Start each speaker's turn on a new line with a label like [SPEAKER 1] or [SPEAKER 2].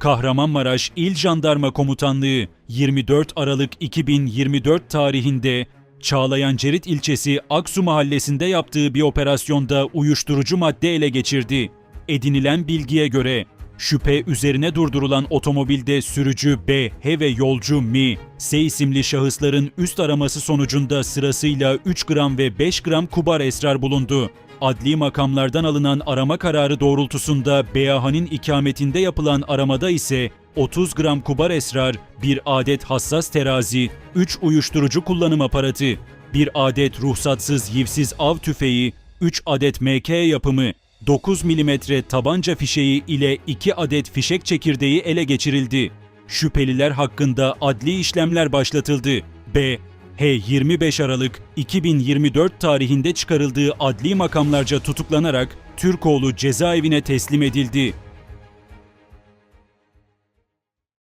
[SPEAKER 1] Kahramanmaraş İl Jandarma Komutanlığı 24 Aralık 2024 tarihinde Çağlayan Cerit ilçesi Aksu mahallesinde yaptığı bir operasyonda uyuşturucu madde ele geçirdi. Edinilen bilgiye göre şüphe üzerine durdurulan otomobilde sürücü B, H ve yolcu Mi, S isimli şahısların üst araması sonucunda sırasıyla 3 gram ve 5 gram kubar esrar bulundu. Adli makamlardan alınan arama kararı doğrultusunda BAH'nin ikametinde yapılan aramada ise 30 gram kubar esrar, bir adet hassas terazi, 3 uyuşturucu kullanım aparatı, bir adet ruhsatsız yivsiz av tüfeği, 3 adet MK yapımı, 9 mm tabanca fişeği ile 2 adet fişek çekirdeği ele geçirildi. Şüpheliler hakkında adli işlemler başlatıldı. B. H 25 Aralık 2024 tarihinde çıkarıldığı adli makamlarca tutuklanarak Türkoğlu cezaevine teslim edildi.